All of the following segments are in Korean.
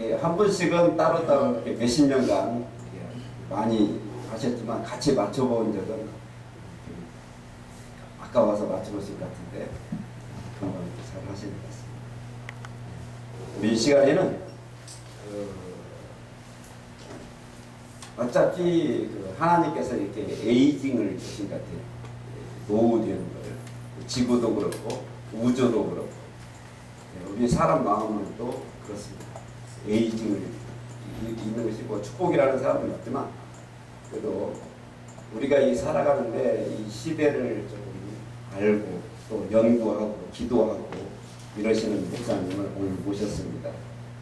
예, 한 분씩은 따로따로 이렇게 몇십 년간 예, 많이 하셨지만 같이 맞춰본 적은 좀 아까워서 맞춰보실 것 같은데 그런 걸잘 하시는 것 같습니다. 우리 이 시간에는 어, 어차피 그 하나님께서 이렇게 에이징을 주신 것 같아요. 예, 노후되는 걸 지구도 그렇고 우주도 그렇고 예, 우리 사람 마음도 그렇습니다. 에이징을 이- 있는 것이 뭐 축복이라는 사람은 없지만 그래도 우리가 이 살아가는데 이 시대를 좀 알고 또 연구하고 기도하고 이러시는 목사님을 오늘 모셨습니다.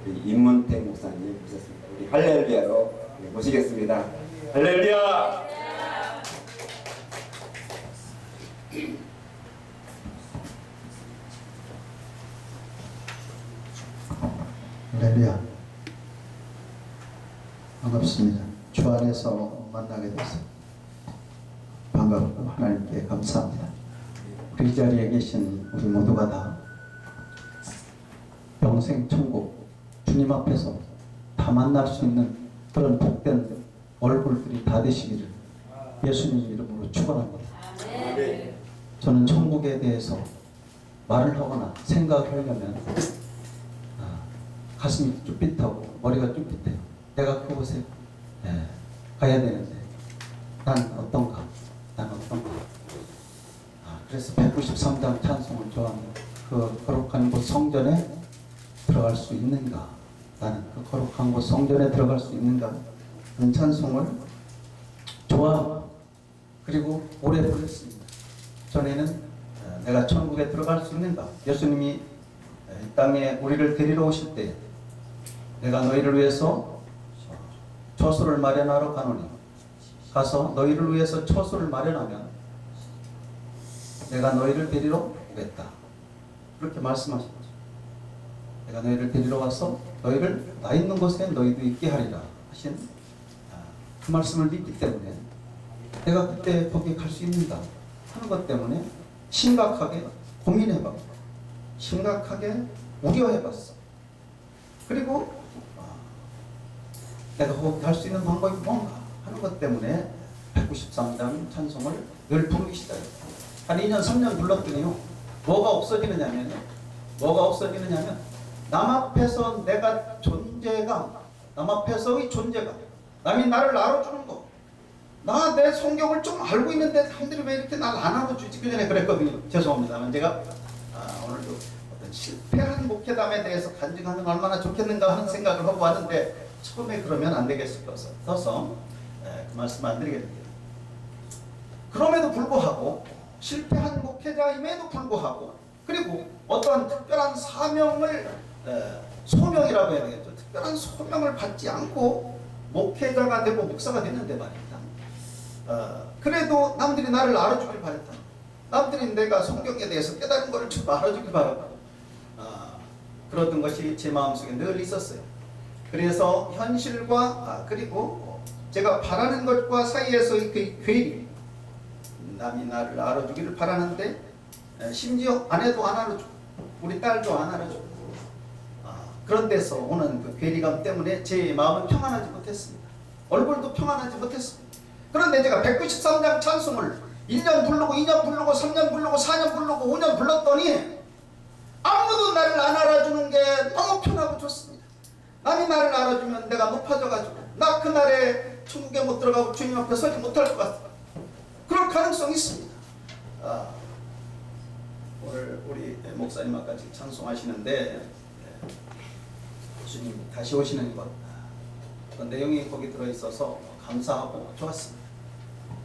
우리 임문택 목사님 모셨습니다. 우리 할렐루야로 모시겠습니다. 할렐루야! 할렐루야. 반갑습니다. 주 안에서 만나게 돼서 반갑고 하나님께 감사합니다. 우리 이 자리에 계신 우리 모두가 다 영생 천국 주님 앞에서 다 만날 수 있는 그런 복된 얼굴들이 다 되시기를 예수님 이름으로 축원합니다. 저는 천국에 대해서 말을 하거나 생각을 하려면 아, 가슴이 쭈삣하고 머리가 쭈삣해요. 내가 그곳에 예, 가야 되는데 난 어떤가? 난 어떤가? 아, 그래서 193장 찬송을 좋아합니다. 그 거룩한 곳 성전에 들어갈 수 있는가? 나는 그 거룩한 곳 성전에 들어갈 수 있는가? 그런 찬송을 좋아하고 그리고 오래 불렀습니다. 전에는 어, 내가 천국에 들어갈 수 있는가? 예수님이 이 땅에 우리를 데리러 오실 때 내가 너희를 위해서 처소를 마련하러 가노니 가서 너희를 위해서 처소를 마련하면 내가 너희를 데리러 오겠다. 그렇게 말씀하셨죠. 내가 너희를 데리러 와서 너희를 나 있는 곳에 너희도 있게 하리라 하신 아, 그 말씀을 믿기 때문에 내가 그때 거기 갈수 있는가 하는 것 때문에 심각하게 고민해봤고 심각하게 우려해봤어. 그리고 아, 내가 거기 갈수 있는 방법이 뭔가 하는 것 때문에 193장 찬송을 늘 부르기 시작했다. 한 2년, 3년 불렀더니요. 뭐가 없어지느냐면, 뭐가 없어지느냐면, 남 앞에서 내가 존재가, 남 앞에서의 존재가, 남이 나를 알아주는 거. 나 내 성경을 좀 알고 있는데 사람들이 왜 이렇게 날 안 알아주지? 그 전에 그랬거든요. 죄송합니다만 제가 아, 오늘도 어떤 실패한 목회담에 대해서 간증하는 게 얼마나 좋겠는가 하는 생각을 하고 왔는데 처음에 그러면 안 되겠어서 써서 에, 그 말씀 안 드리겠습니다. 그럼에도 불구하고 실패한 목회자임에도 불구하고 그리고 어떠한 특별한 사명을 에, 소명이라고 해야 되겠죠. 특별한 소명을 받지 않고 목회자가 되고 목사가 됐는데 말입니다. 어, 그래도 남들이 나를 알아주길 바랬다. 남들이 내가 성경에 대해서 깨달은 것을 좀 알아주길 바랐고 아, 그러던 것이 제 마음속에 늘 있었어요. 그래서 현실과 아, 그리고 제가 바라는 것과 사이에서의 그 괴리 남이 나를 알아주기를 바라는데 에, 심지어 아내도 안 알아주고 우리 딸도 안 알아주고 아, 그런 데서 오는 그 괴리감 때문에 제 마음은 평안하지 못했습니다. 얼굴도 평안하지 못했습니다. 그런데 제가 193장 찬송을 1년 부르고 2년 부르고 3년 부르고 4년 부르고 5년 불렀더니 아무도 나를 안 알아주는 게 너무 편하고 좋습니다. 남이 나를 알아주면 내가 높아져가지고 나 그날에 천국에 못 들어가고 주님 앞에 서지 못할 것 같아. 그럴 가능성이 있습니다. 아, 오늘 우리 목사님 아까 찬송하시는데 예, 주님 다시 오시는 것 그 내용이 거기 들어있어서 감사하고 좋았습니다.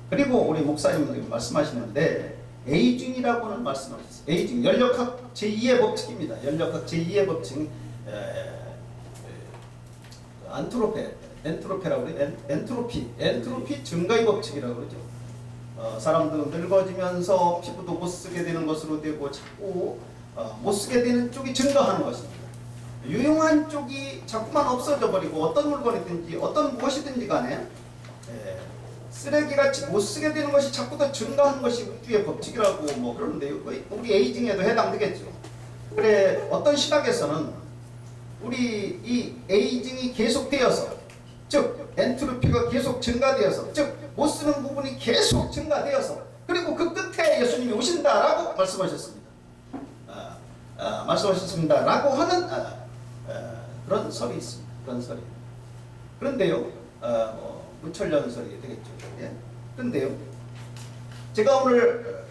그리고 우리 목사님들이 말씀하시는데 에이징이라고는 말씀하셨어요. 에이징 연력학 제2의 법칙입니다. 연력학 제2의 법칙 에, 에, 안트로페 엔트로페라고 그래 엔, 엔트로피 엔트로피 증가의 법칙이라고 그러죠. 어, 사람도 늙어지면서 피부도 못 쓰게 되는 것으로 되고 자꾸 어, 못 쓰게 되는 쪽이 증가하는 것입니다. 유용한 쪽이 자꾸만 없어져 버리고 어떤 물건이든지 어떤 무엇이든지 간에 예, 쓰레기같이 못 쓰게 되는 것이 자꾸 더 증가하는 것이 우주의 법칙이라고 뭐 그러는데 우리 에이징에도 해당되겠죠. 그래 어떤 신학에서는 우리 이 에이징이 계속되어서 즉 엔트로피가 계속 증가되어서 즉 못 쓰는 부분이 계속 증가되어서 그리고 그 끝에 예수님이 오신다라고 말씀하셨습니다. 아, 아, 말씀하셨습니다라고 하는 아, 아, 그런 설이 있습니다. 그런 설이. 그런데요, 아, 뭐, 무철년 설이 되겠죠. 예? 그런데요, 제가 오늘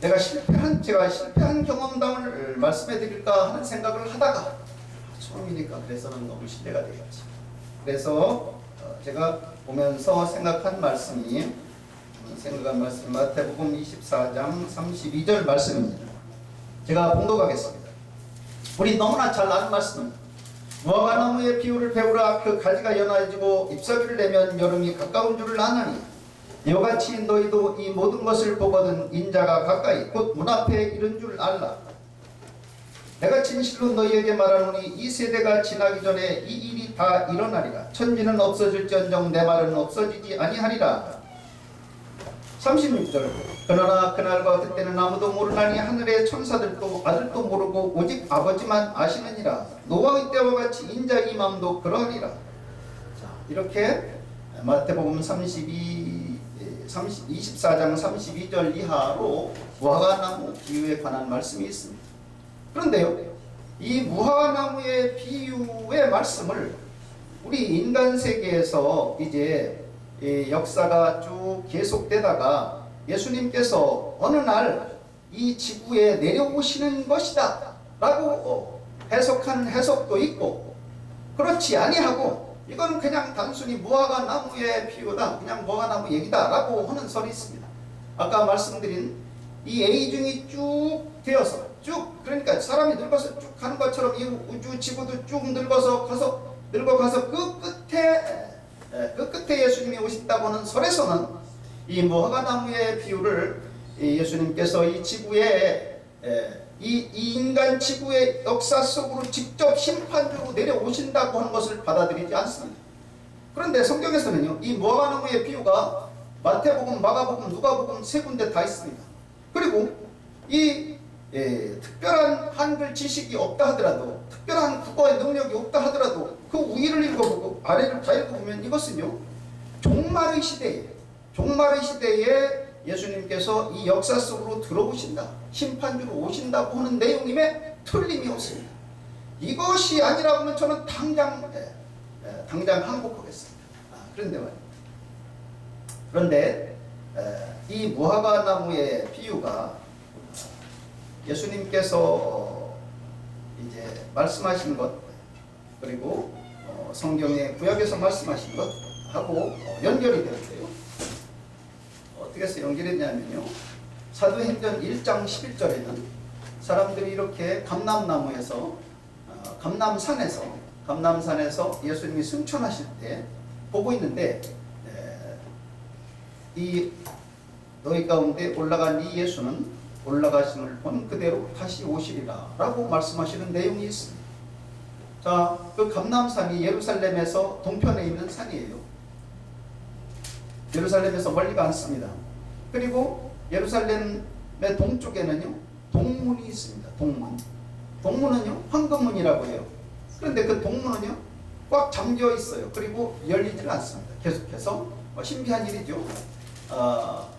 내가 실패한 제가 실패한 경험담을 말씀해 드릴까 하는 생각을 하다가 처음이니까 그래서는 너무 신뢰가 되겠지. 그래서 어, 제가 보면서 생각한 말씀이 음, 생각한 말씀 마태복음 24장 32절 말씀입니다. 제가 봉독하겠습니다. 우리 너무나 잘 아는 말씀입니다. 무화과 나무의 비유를 배우라 그 가지가 연해지고 잎사귀를 내면 여름이 가까운 줄을 아나니 이와 같이 너희도 이 모든 것을 보거든 인자가 가까이 곧 문 앞에 이른 줄 알라 내가 진실로 너희에게 말하노니 이 세대가 지나기 전에 이 일이 다 일어나리라. 천지는 없어질지언정 내 말은 없어지지 아니하리라. 36절. 그러나 그날과 그때는 아무도 모르나니 하늘의 천사들도 아들도 모르고 오직 아버지만 아시느니라. 노아의 때와 같이 인자의 마음도 그러하리라. 자 이렇게 마태복음 32 30, 24장 32절 이하로 무화과나무 비유에 관한 말씀이 있습니다. 그런데요, 이 무화과나무의 비유의 말씀을 우리 인간 세계에서 이제 이 역사가 쭉 계속되다가 예수님께서 어느 날 이 지구에 내려오시는 것이다 라고 어, 해석하는 해석도 있고 그렇지 아니하고 이건 그냥 단순히 무화과 나무의 비유다 그냥 무화과 나무 얘기다 라고 하는 설이 있습니다. 아까 말씀드린 이 에이중이 쭉 되어서 쭉 그러니까 사람이 늙어서 쭉 가는 것처럼 이 우주 지구도 쭉 늙어서 가서 늙어 가서 그 끝에 에, 그 끝에 예수님이 오신다고 하는 설에서는 이 무화과 나무의 비유를 이 예수님께서 이 지구에 에, 이, 이 인간 지구의 역사 속으로 직접 심판주로 내려오신다고 하는 것을 받아들이지 않습니다. 그런데 성경에서는요, 이 무화과 나무의 비유가 마태복음, 마가복음, 누가복음 세 군데 다 있습니다. 그리고 이 예, 특별한 한글 지식이 없다 하더라도, 특별한 국어의 능력이 없다 하더라도 그 위를 읽어보고 아래를 다 읽어보면 이것은요, 종말의 시대에, 종말의 시대에 예수님께서 이 역사 속으로 들어오신다. 심판주로 오신다고 하는 내용임에 틀림이 없습니다. 이것이 아니라 면 저는 당장 예, 예, 당장 항복하겠습니다. 아, 그런데 말입니다. 그런데 에, 이 무화과 나무의 비유가 예수님께서 이제 말씀하신 것 그리고 어, 성경의 구약에서 말씀하신 것 하고 어, 연결이 되는데요. 어떻게 해서 연결했냐면요. 사도행전 1장 11절에는 사람들이 이렇게 감남나무에서 어, 감남산에서 감남산에서 예수님이 승천하실 때 보고 있는데 에, 이 너희 가운데 올라간 이 예수는 올라가심을 본 그대로 다시 오시리라 라고 말씀하시는 내용이 있습니다. 자, 그 감남산이 예루살렘에서 동편에 있는 산이에요. 예루살렘에서 멀리가 않습니다. 그리고 예루살렘의 동쪽에는요, 동문이 있습니다. 동문. 동문은요, 황금문이라고 해요. 그런데 그 동문은요, 꽉 잠겨 있어요. 그리고 열리질 않습니다. 계속해서 어, 신비한 일이죠. 어,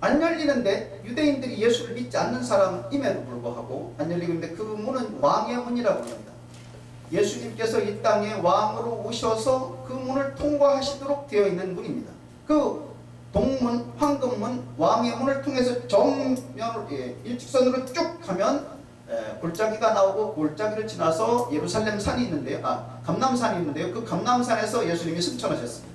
안 열리는데 유대인들이 예수를 믿지 않는 사람임에도 불구하고 안 열리는데 그 문은 왕의 문이라고 합니다. 예수님께서 이 땅에 왕으로 오셔서 그 문을 통과하시도록 되어 있는 문입니다. 그 동문, 황금문, 왕의 문을 통해서 정면으로 예, 일직선으로 쭉 가면 에, 골짜기가 나오고 골짜기를 지나서 예루살렘 산이 있는데요. 아, 감남산이 있는데요. 그 감남산에서 예수님이 승천하셨습니다.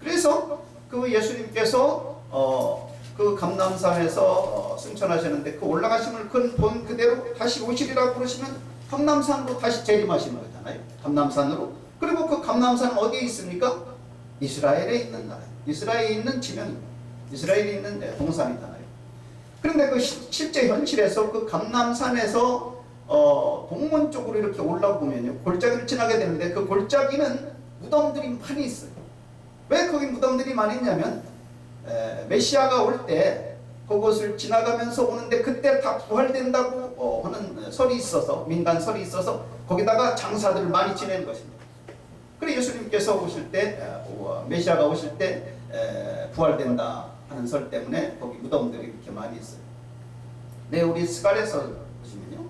그래서 그 예수님께서 어, 그 감남산에서 어, 승천하셨는데 그 올라가심을 큰 본 그대로 다시 오시리라고 그러시면 감남산으로 다시 재림하시는 거잖아요. 감남산으로. 그리고 그 감남산은 어디에 있습니까? 이스라엘에 있는 나라. 이스라엘에 있는 지명입니다. 이스라엘에 있는 네, 동산이잖아요. 그런데 그 시- 실제 현실에서 그 감남산에서 어, 동문 쪽으로 이렇게 올라오면요. 골짜기를 지나게 되는데 그 골짜기는 무덤들이 많이 있어요. 왜 거기 무덤들이 많이 있냐면 에, 메시아가 올 때 그곳을 지나가면서 오는데 그때 다 부활된다고 어, 하는 설이 있어서 민간 설이 있어서 거기다가 장사들을 많이 지내는 것입니다. 그래 예수님께서 오실 때 어, 메시아가 오실 때 에, 부활된다 하는 설 때문에 거기 무덤들이 이렇게 많이 있어요. 네, 우리 스가랴서 보시면요.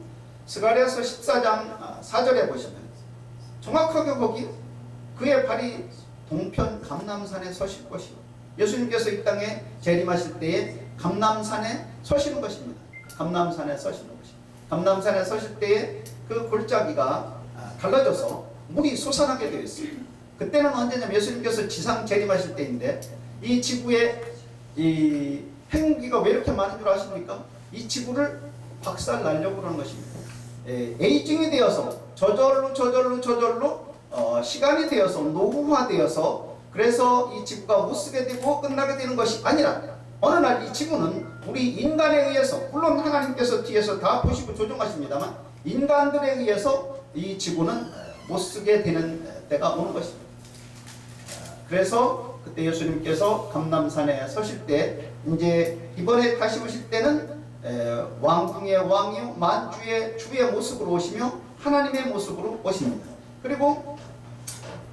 스가랴서 14장 4절에 보시면 정확하게 거기 그의 발이 동편 감남산에 서실 것이요. 예수님께서 이 땅에 재림하실 때에 감남산에 서시는 것입니다. 감남산에 서시는 것입니다. 감남산에 서실 때에 그 골짜기가 아, 갈라져서 물이 솟아나게 되어 있습니다. 그때는 언제냐면 예수님께서 지상 재림하실 때인데 이 지구에 이 행기가 왜 이렇게 많은 줄 아십니까? 이 지구를 박살 날려고 그러는 것입니다. 에, 에이징이 되어서 저절로 저절로 저절로 어, 시간이 되어서 노후화되어서 그래서 이 지구가 못 쓰게 되고 끝나게 되는 것이 아니라 어느 날 이 지구는 우리 인간에 의해서 물론 하나님께서 뒤에서 다 보시고 조정하십니다만 인간들에 의해서 이 지구는 못 쓰게 되는 때가 오는 것입니다. 그래서 그때 예수님께서 감남산에 서실 때 이제 이번에 다시 오실 때는 에, 왕궁의 왕이요 만주의 주의 모습으로 오시며 하나님의 모습으로 오십니다. 그리고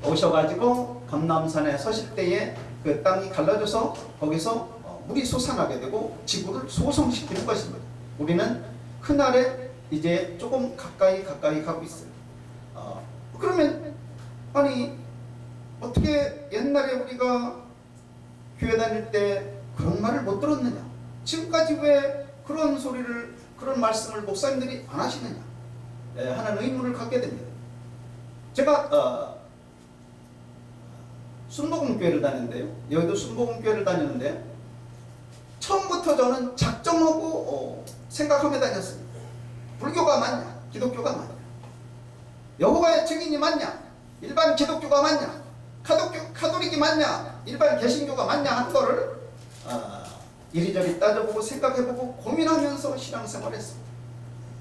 오셔가지고 감남산에 서실 때에 그 땅이 갈라져서 거기서 어, 물이 솟아나게 되고 지구를 소성시키는 것입니다. 우리는 그날에 이제 조금 가까이 가까이 가고 있어요. 어, 그러면 아니 어떻게 옛날에 우리가 교회 다닐 때 그런 말을 못 들었느냐? 지금까지 왜 그런 소리를 그런 말씀을 목사님들이 안 하시느냐? 에, 하는 의문을 갖게 됩니다. 제가 어, 순복음교회를 다니는데요. 여기도 순복음교회를 다니는데 처음부터 저는 작정하고 어, 생각하며 다녔습니다. 불교가 맞냐? 기독교가 맞냐? 여호와의 증인이 맞냐? 일반 기독교가 맞냐? 카독교, 카톨릭이 맞냐? 일반 개신교가 맞냐? 하는 거를 아, 이리저리 따져보고 생각해보고 고민하면서 신앙생활했습니다.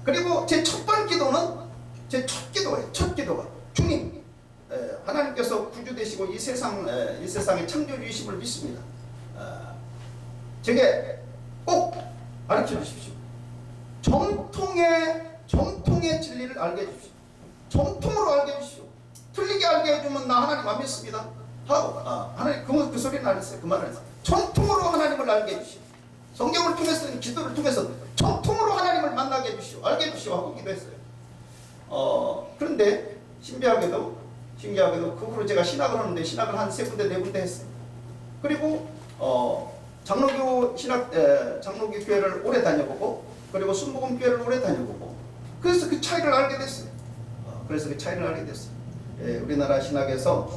그리고 제 첫 번 기도는 제 첫 기도예요. 첫 기도가 주님 에, 하나님께서 구주 되시고 이 세상 에, 이 세상의 창조주이심을 믿습니다. 아, 제게 꼭 가르쳐 주십시오. 정통의 정통의 진리를 알게 해주십시오. 정통으로 알게 해주십시오. 틀리게 알게 해주면 나 하나님 안 믿습니다. 하고 아, 하나님 그, 그 소리는 안 했어요. 그 말을 했어요. 정통으로 하나님을 알게 해주시오. 성경을 통해서 기도를 통해서 정통으로 하나님을 만나게 해주시오. 알게 해주시오 하고 기도했어요. 어 그런데 신비하게도 신기하게도 그 후로 제가 신학을 하는데 신학을 한 세 군데 네 군데 했어요. 그리고 어 장로교 신학 에, 장로교 교회를 오래 다녀보고 그리고 순복음 교회를 오래 다녀보고 그래서 그 차이를 알게 됐어요. 어, 그래서 그 차이를 알게 됐어요. 예, 우리나라 신학에서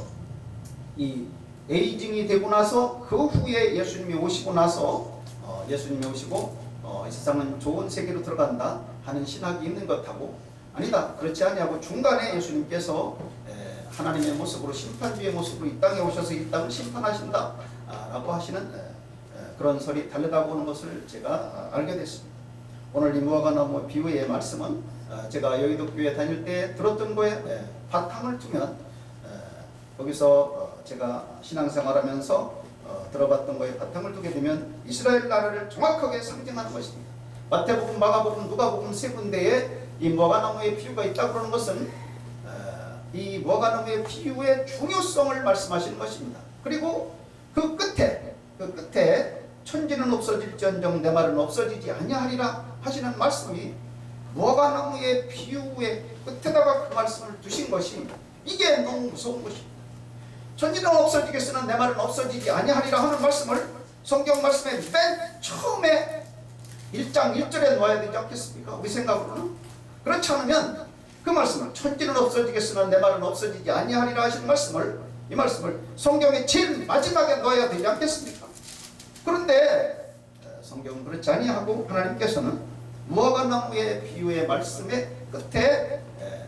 이 에이징이 되고 나서 그 후에 예수님이 오시고 나서 어, 예수님이 오시고 어, 이 세상은 좋은 세계로 들어간다 하는 신학이 있는 것하고 아니다 그렇지 아니하고 중간에 예수님께서 에, 하나님의 모습으로 심판주의 모습으로 이 땅에 오셔서 이 땅을 심판하신다 아, 라고 하시는 그런 설이 달려다보는 것을 제가 아, 알게 됐습니다. 오늘 이 무화과나무 비유의 말씀은 아, 제가 여의도 교회 다닐 때 들었던 거에 에, 바탕을 두면 에, 거기서 어, 제가 신앙생활하면서 어, 들어봤던 거에 바탕을 두게 되면 이스라엘 나라를 정확하게 상징하는 것입니다. 마태복음, 마가복음, 누가복음 세 군데에 이 무화과 나무의 비유가 있다 그러는 것은 어, 이 무화과나무의 비유의 중요성을 말씀하시는 것입니다. 그리고 그 끝에 그 끝에 천지는 없어질지언정 내 말은 없어지지 아니하리라 하시는 말씀이 무화과나무의 비유의 끝에다가 그 말씀을 두신 것이 이게 너무 무서운 것입니다. 천지는 없어지겠으나 내 말은 없어지지 아니하리라 하는 말씀을 성경 말씀에 맨 처음에 1장 1절에 놓아야 되지 않겠습니까? 우리 생각으로는 그렇지 않으면 그 말씀을 천지는 없어지겠으나 내 말은 없어지지 아니하리라 하시는 말씀을 이 말씀을 성경의 제일 마지막에 넣어야 되지 않겠습니까? 그런데 어, 성경은 그렇지 아니하고 하나님께서는 무화과 나무의 비유의 말씀의 끝에 에,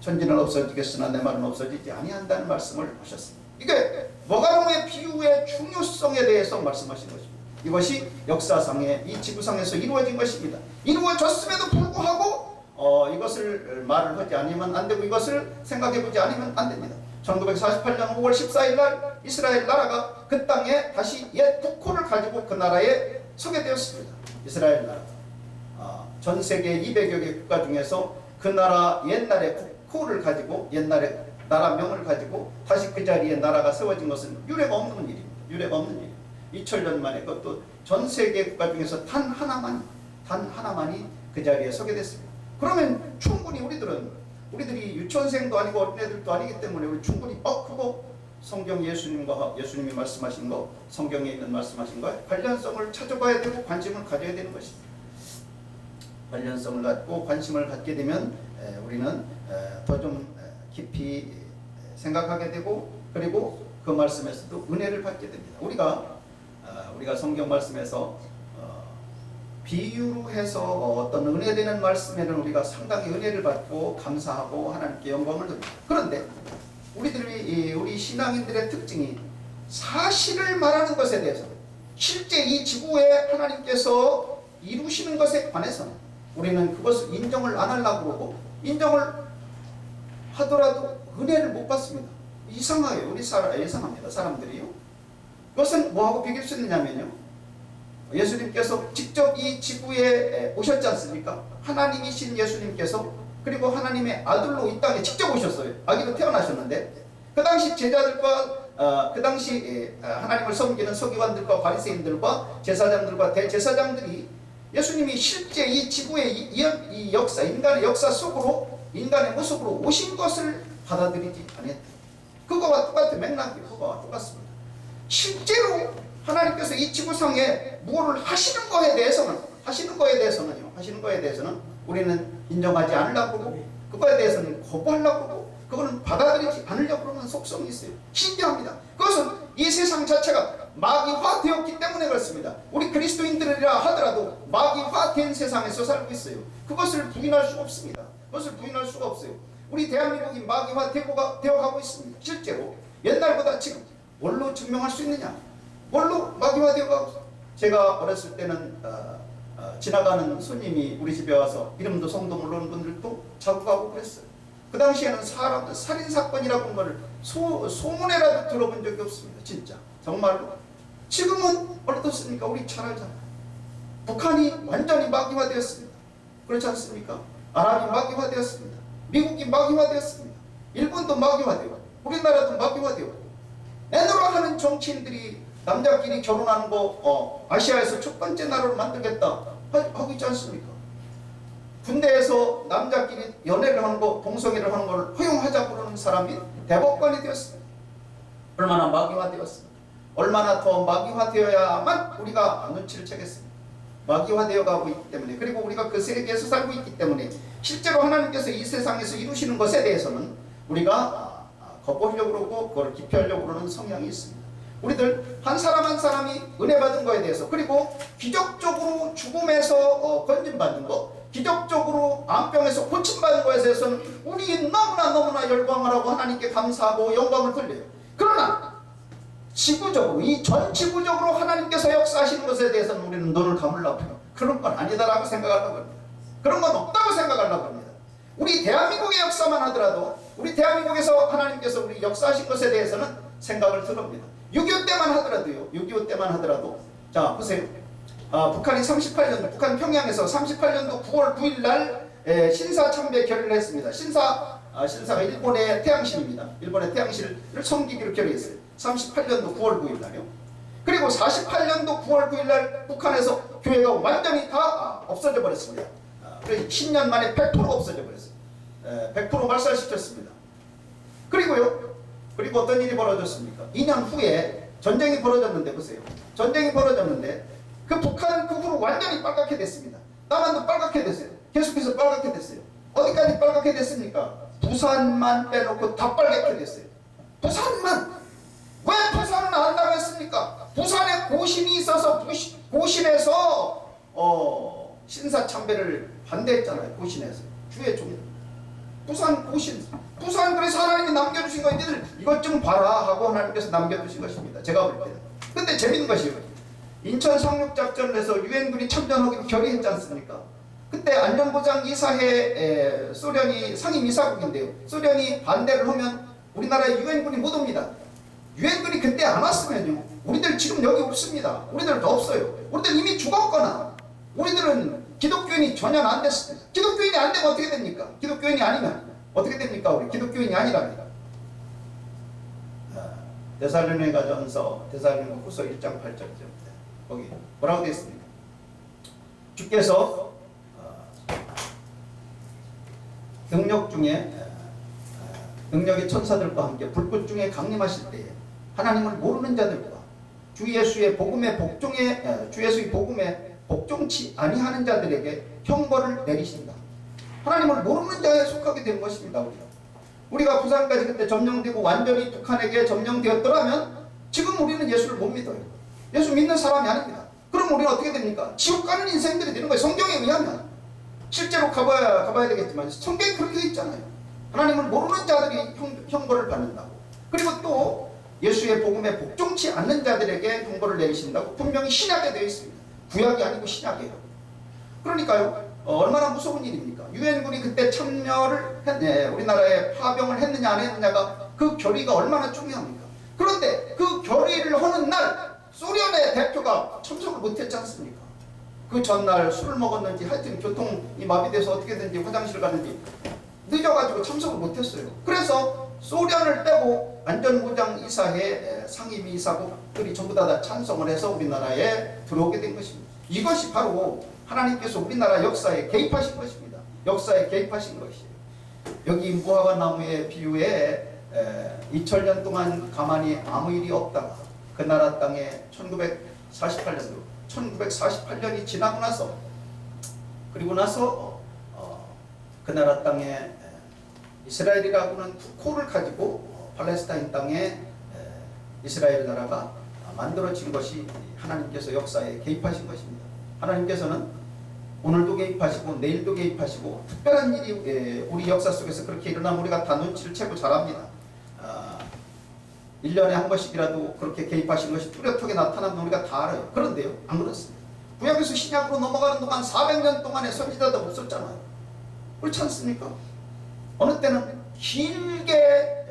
천지는 없어지겠으나 내 말은 없어지지 아니한다는 말씀을 하셨습니다. 이게 무화과나무의 비유의 중요성에 대해서 말씀하신 것입니다. 이것이 역사상의 이 지구상에서 이루어진 것입니다. 이루어졌음에도 불구하고 어, 이것을 말을 하지 않으면 안 되고 이것을 생각해 보지 않으면 안 됩니다. 1948년 5월 14일 날 이스라엘 나라가 그 땅에 다시 옛 국호를 가지고 그 나라에 소개되었습니다. 이스라엘 나라. 아, 전 세계 200여 개 국가 중에서 그 나라 옛날에 국호를 가지고 옛날에 나라명을 가지고 다시 그 자리에 나라가 세워진 것은 유례가 없는 일입니다. 유례가 없는 일. 2000년 만에 그것도 전 세계 국가 중에서 단 하나만 단 하나만이 그 자리에 서게 됐습니다. 그러면 충분히 우리들은 우리들이 유치원생도 아니고 어린애들도 아니기 때문에 우리 충분히 어 그거 성경 예수님과 예수님이 말씀하신 거 성경에 있는 말씀하신 거 관련성을 찾아봐야 되고 관심을 가져야 되는 것입니다. 관련성을 갖고 관심을 갖게 되면 에, 우리는 더 좀 깊이 에, 생각하게 되고 그리고 그 말씀에서도 은혜를 받게 됩니다. 우리가 아, 우리가 성경 말씀에서 어, 비유로 해서 어떤 은혜 되는 말씀에는 우리가 상당히 은혜를 받고 감사하고 하나님께 영광을 드립니다. 그런데 우리들이 이 우리 신앙인들의 특징이 사실을 말하는 것에 대해서 실제 이 지구에 하나님께서 이루시는 것에 관해서는 우리는 그것을 인정을 안 하려고 그러고 인정을 하더라도 은혜를 못 받습니다. 이상해요. 우리 사람 이상합니다. 사람들이요. 그것은 뭐하고 비교할 수 있느냐면요. 예수님께서 직접 이 지구에 오셨지 않습니까? 하나님이신 예수님께서 그리고 하나님의 아들로 이 땅에 직접 오셨어요. 아기로 태어나셨는데 그 당시 제자들과 어, 그 당시 예, 어, 하나님을 섬기는 서기관들과 바리새인들과 제사장들과 대제사장들이 예수님이 실제 이 지구의 이, 이, 이 역사, 인간의 역사 속으로 인간의 모습으로 오신 것을 받아들이지 않았다. 그거와 똑같은 맥락이 그거와 똑같습니다. 실제로 하나님께서 이 지구상에 무엇을 하시는 거에 대해서는 하시는 거에 대해서는요. 하시는 거에 대해서는 우리는 인정하지 않으려고 그러고 그거에 대해서는 거부하려고 그러고 그거는 받아들이지 않으려고 그러는 속성이 있어요. 신기합니다. 그것은 이 세상 자체가 마귀화 되었기 때문에 그렇습니다. 우리 그리스도인들이라 하더라도 마귀화된 세상에서 살고 있어요. 그것을 부인할 수가 없습니다. 그것을 부인할 수가 없어요. 우리 대한민국이 마귀화되고 되어가고 있습니다. 실제로 옛날보다 지금 뭘로 증명할 수 있느냐? 뭘로 마귀화되어가고 있어요? 제가 어렸을 때는 어, 어, 지나가는 손님이 우리 집에 와서 이름도 성도 모르는 분들도 자고 가고 그랬어요. 그 당시에는 사람들 살인 사건이라고 하는 걸 소, 소문에라도 들어본 적이 없습니다. 진짜 정말로. 지금은 어떻습니까? 우리 잘 알잖아요. 북한이 완전히 마귀화되었습니다. 그렇지 않습니까? 아랍이 마귀화되었습니다. 미국이 마귀화되었습니다. 일본도 마귀화되고 우리나라도 마귀화되고 내노라 하는 정치인들이 남자끼리 결혼하는 거 어, 아시아에서 첫 번째 나라로 만들겠다 하- 하고 있지 않습니까? 군대에서 남자끼리 연애를 하는 거, 동성애를 하는 걸 허용하자고 그러는 사람이 대법관이 되었습니다. 얼마나 마귀화되었습니다. 얼마나 더 마귀화되어야만 우리가 눈치를 채겠습니다. 마귀화되어 가고 있기 때문에 그리고 우리가 그 세계에서 살고 있기 때문에 실제로 하나님께서 이 세상에서 이루시는 것에 대해서는 우리가 아, 아, 거부하려고 그러고 그걸 기피하려고 그러는 성향이 있습니다. 우리들 한 사람 한 사람이 은혜 받은 거에 대해서 그리고 기적적으로 죽음에서 어, 건진받는 거 기적적으로 암병에서 고침받은 것에 대해서는 우리 너무나 너무나 열광을 하고 하나님께 감사하고 영광을 돌려요. 그러나 지구적으로 이 전 지구적으로 하나님께서 역사하시는 것에 대해서는 우리는 눈을 감으려고 해요. 그런 건 아니다라고 생각하려고 합니다. 그런 건 없다고 생각하려고 합니다. 우리 대한민국의 역사만 하더라도 우리 대한민국에서 하나님께서 우리 역사하신 것에 대해서는 생각을 들읍니다. 6.25 때만 하더라도요. 6.25 때만 하더라도 자 보세요. 아, 북한이 38년도 북한 평양에서 38년도 9월 9일 날 에, 신사 참배 결의를 했습니다. 신사 아, 신사가 일본의 태양신입니다. 일본의 태양신을 섬기기로 결의했어요. 38년도 9월 9일 날요. 그리고 48년도 9월 9일 날 북한에서 교회가 완전히 다 아, 없어져 버렸습니다. 아, 그래서 10년 만에 100% 없어져 버렸어요. 에, 100% 말살시켰습니다. 그리고요. 그리고 어떤 일이 벌어졌습니까? 2년 후에 전쟁이 벌어졌는데 보세요. 전쟁이 벌어졌는데 그 북한 그 후로 완전히 빨갛게 됐습니다. 남한도 빨갛게 됐어요. 계속해서 빨갛게 됐어요. 어디까지 빨갛게 됐습니까? 부산만 빼놓고 다 빨갛게 됐어요. 부산만 왜 부산은 안 당했습니까? 부산에 고신이 있어서 부시- 고신에서 어, 신사 참배를 반대했잖아요. 고신에서 주의 종 부산 고신 부산 그래서 남겨주신 거 이들 이것 좀 봐라 하고 하나님께서 남겨주신 것입니다. 제가 볼 때는. 근데 재밌는 것이요. 인천 상륙작전을 해서 유엔군이 참전하기로 결의했지 않습니까? 그때 안전보장 이사회 에, 소련이 상임 이사국인데요. 소련이 반대를 하면 우리나라에 유엔군이 못 옵니다. 유엔군이 그때 안 왔으면요. 우리들 지금 여기 없습니다. 우리들도 없어요. 우리들 이미 죽었거나 우리들은 기독교인이 전혀 안 됐습니다. 기독교인이 안 되면 어떻게 됩니까? 기독교인이 아니면 어떻게 됩니까? 우리 기독교인이 아니랍니 다. 대살로니가 전서 대살로니가 후서 1장 8절입니다. 거기 뭐라고 되어 있습니까? 주께서 어, 능력 중에 어, 능력의 천사들과 함께 불꽃 중에 강림하실 때에 하나님을 모르는 자들과 주 예수의 복음에 복종에 어, 주 예수의 복음에 복종치 아니하는 자들에게 형벌을 내리신다. 하나님을 모르는 자에 속하게 된 것입니다. 우리가 우리가 부산까지 그때 점령되고 완전히 북한에게 점령되었더라면 지금 우리는 예수를 못 믿어요. 예수 믿는 사람이 아닙니다. 그럼 우리는 어떻게 됩니까? 지옥 가는 인생들이 되는 거예요. 성경에 의하면 실제로 가봐야 가봐야 되겠지만 성경에 그렇게 돼 있잖아요. 하나님을 모르는 자들이 형, 형벌을 받는다고. 그리고 또 예수의 복음에 복종치 않는 자들에게 형벌을 내리신다고 분명히 신약에 되어 있습니다. 구약이 아니고 신약이에요. 그러니까요. 어, 얼마나 무서운 일입니까? 유엔군이 그때 참여를 했, 네, 우리나라에 파병을 했느냐 안 했느냐가 그 결의가 얼마나 중요합니까? 그런데 그 결의를 하는 날 소련의 대표가 참석을 못했지 않습니까? 그 전날 술을 먹었는지 하여튼 교통이 마비돼서 어떻게든지 화장실 갔는지 늦어가지고 참석을 못했어요. 그래서 소련을 빼고 안전보장 이사회 상임위 이사국들이 전부 다, 다 찬성을 해서 우리나라에 들어오게 된 것입니다. 이것이 바로 하나님께서 우리나라 역사에 개입하신 것입니다. 역사에 개입하신 것이에요. 여기 무화과 나무의 비유에 2000년 동안 가만히 아무 일이 없다가 그 나라 땅에 1948년도 1948년이 지나고 나서 그리고 나서 어, 그 나라 땅에 에, 이스라엘이라고는 국호를 가지고 어, 팔레스타인 땅에 에, 이스라엘 나라가 만들어진 것이 하나님께서 역사에 개입하신 것입니다. 하나님께서는 오늘도 개입하시고 내일도 개입하시고 특별한 일이 에, 우리 역사 속에서 그렇게 일어나면 우리가 다 눈치를 채고 잘합니다. 아, 1년에 한 번씩이라도 그렇게 개입하신 것이 뚜렷하게 나타나면 우리가 다 알아요. 그런데요, 안 그렇습니다. 구약에서 신약으로 넘어가는 동안 400년 동안의 선지자도 없었잖아요. 그렇지 않습니까? 어느 때는 길게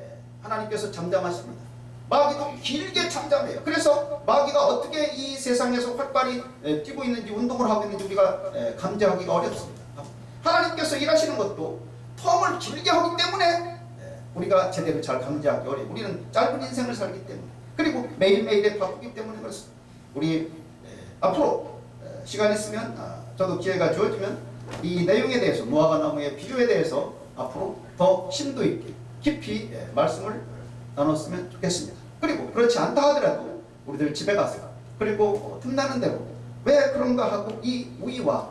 하나님께서 잠잠하십니다. 마귀도 길게 잠잠해요. 그래서 마귀가 어떻게 이 세상에서 활발히 에, 뛰고 있는지 운동을 하고 있는지 우리가 에, 감지하기가 어렵습니다. 하나님께서 일하시는 것도 텀을 길게 하기 때문에 에, 우리가 제대로 잘 감지하기 어려워요. 우리는 짧은 인생을 살기 때문에 그리고 매일매일에 바쁘기 때문에 그렇습니다. 우리 에, 앞으로 에, 시간 있으면 아, 저도 기회가 주어지면 이 내용에 대해서 무화과 나무의 비유에 대해서 앞으로 더 심도 있게 깊이 예, 말씀을 나눴으면 좋겠습니다. 그리고 그렇지 않다 하더라도 우리들 집에 가서 그리고 어, 틈나는 대로 왜 그런가 하고 이 위와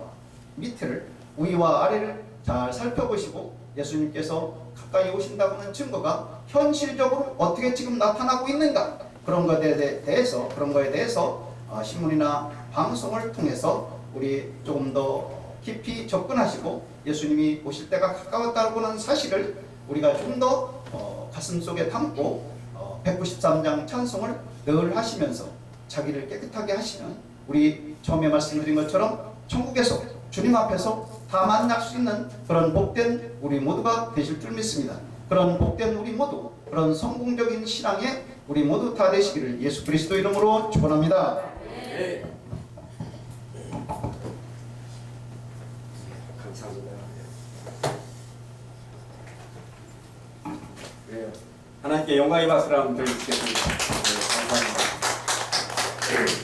밑을 위와 아래를 잘 살펴보시고 예수님께서 가까이 오신다고 하는 증거가 현실적으로 어떻게 지금 나타나고 있는가 그런 것에 대- 대해서 그런 거에 대해서 어, 신문이나 방송을 통해서 우리 조금 더 깊이 접근하시고 예수님이 오실 때가 가까웠다고 하는 사실을 우리가 좀더 어, 가슴 속에 담고 어, 193장 찬송을 늘 하시면서 자기를 깨끗하게 하시면 우리 처음에 말씀드린 것처럼 천국에서 주님 앞에서 다 만날 수 있는 그런 복된 우리 모두가 되실 줄 믿습니다. 그런 복된 우리 모두 그런 성공적인 신앙에 우리 모두 다 되시기를 예수 그리스도 이름으로 축원합니다. 감 하나님께 영광의 박수를 한번 드리겠습니다. 네, 감사합니다.